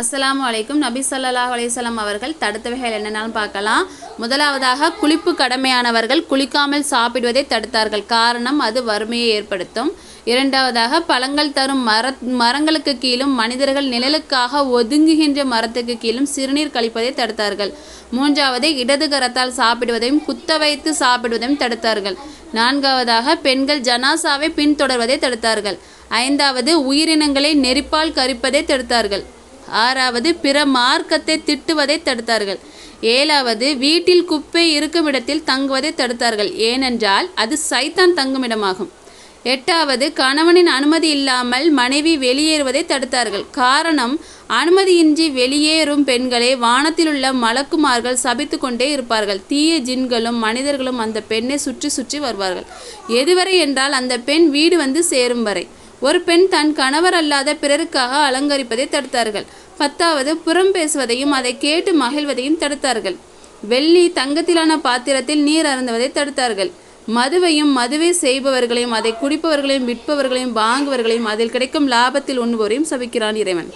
அஸ்லாம் அலைக்கும். நபி ஸல்லல்லாஹு அலையம் அவர்கள் தடுத்தவைகள் என்னென்னு பார்க்கலாம். முதலாவதாக குளிப்பு கடமையானவர்கள் குளிக்காமல் சாப்பிடுவதை தடுத்தார்கள். காரணம் அது வறுமையை ஏற்படுத்தும். இரண்டாவதாக பழங்கள் தரும் மர மரங்களுக்கு கீழும் மனிதர்கள் நிழலுக்காக ஒதுங்குகின்ற மரத்துக்கு கீழும் சிறுநீர் கழிப்பதை தடுத்தார்கள். மூன்றாவது இடது கரத்தால் சாப்பிடுவதையும் குத்த வைத்து சாப்பிடுவதையும் தடுத்தார்கள். நான்காவதாக பெண்கள் ஜனாசாவை பின்தொடர்வதை தடுத்தார்கள். ஐந்தாவது உயிரினங்களை நெருப்பால் கரிப்பதை தடுத்தார்கள். ஆறாவது பிற மார்க்கத்தை திட்டுவதை தடுத்தார்கள். ஏழாவது வீட்டில் குப்பை இருக்கும் இடத்தில் தங்குவதை தடுத்தார்கள். ஏனென்றால் அது சைத்தான் தங்குமிடமாகும். எட்டாவது கணவனின் அனுமதி இல்லாமல் மனைவி வெளியேறுவதை தடுத்தார்கள். காரணம் அனுமதியின்றி வெளியேறும் பெண்களை வானத்திலுள்ள மலக்குமார்கள் சபித்து கொண்டே இருப்பார்கள். தீய ஜின்களும் மனிதர்களும் அந்த பெண்ணை சுற்றி சுற்றி வருவார்கள். எதுவரை என்றால் அந்த பெண் வீடு வந்து சேரும் வரை. ஒரு பெண் தன் கணவர் அல்லாத பிறருக்காக அலங்கரிப்பதை தடுத்தார்கள். பத்தாவது புறம் பேசுவதையும் அதை கேட்டு மகிழ்வதையும் தடுத்தார்கள். வெள்ளி தங்கத்திலான பாத்திரத்தில் நீர் அருந்துவதை தடுத்தார்கள். மதுவையும் மதுவை செய்பவர்களையும் அதை குடிப்பவர்களையும் விற்பவர்களையும் வாங்குவர்களையும் அதில் கிடைக்கும் லாபத்தில் உண்ணுவோரையும் சபிக்கிறான் இறைவன்.